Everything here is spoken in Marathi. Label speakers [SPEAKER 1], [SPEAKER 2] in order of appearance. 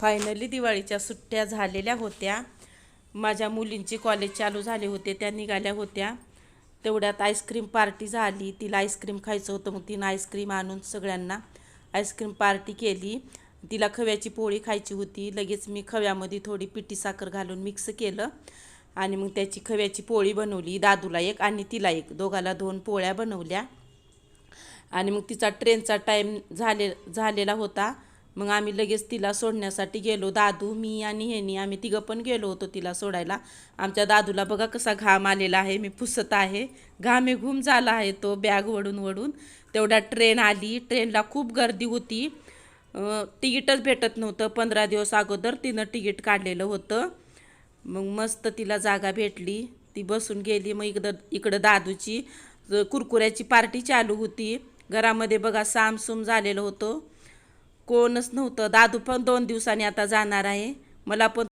[SPEAKER 1] फायनली दिवाळीच्या सुट्ट्या झालेल्या होत्या. माझ्या मुलींची कॉलेज चालू झाले होते त्या निघाल्या होत्या. तेवढ्यात आईस्क्रीम पार्टी झाली. तिला आईस्क्रीम खायचं होतं मग तिनं आईस्क्रीम आणून सगळ्यांना आईस्क्रीम पार्टी केली. तिला खव्याची पोळी खायची होती. लगेच मी खव्यामध्ये थोडी पिठी साखर घालून मिक्स केलं आणि मग त्याची खव्याची पोळी बनवली. दादूला एक आणि तिला एक. दोघाला दोन पोळ्या बनवल्या. आणि मग तिचा ट्रेनचा टाईम झाले झालेला होता. मग आम्ही लगेच तिला सोडण्यासाठी गेलो. दादू मी आणि हेनी आम्ही तिघं पण गेलो होतो तिला सोडायला. आमच्या दादूला बघा कसा घाम आलेला आहे. मी पुसत आहे. घामे घुम झाला आहे तो बॅग वडून वडून. तेवढा ट्रेन आली. ट्रेनला खूप गर्दी होती. तिकीटच भेटत नव्हतं. पंधरा दिवस अगोदर तिनं तिकीट काढलेलं होतं. मग मस्त तिला जागा भेटली. ती बसून गेली. मग इकडं इकडं दादूची कुरकुऱ्याची पार्टी चालू होती. घरामध्ये बघा सामसूम झालेलं होतं. कोणच नव्हतं. दादू पण दोन दिवसांनी आता जाणार आहे. मला पण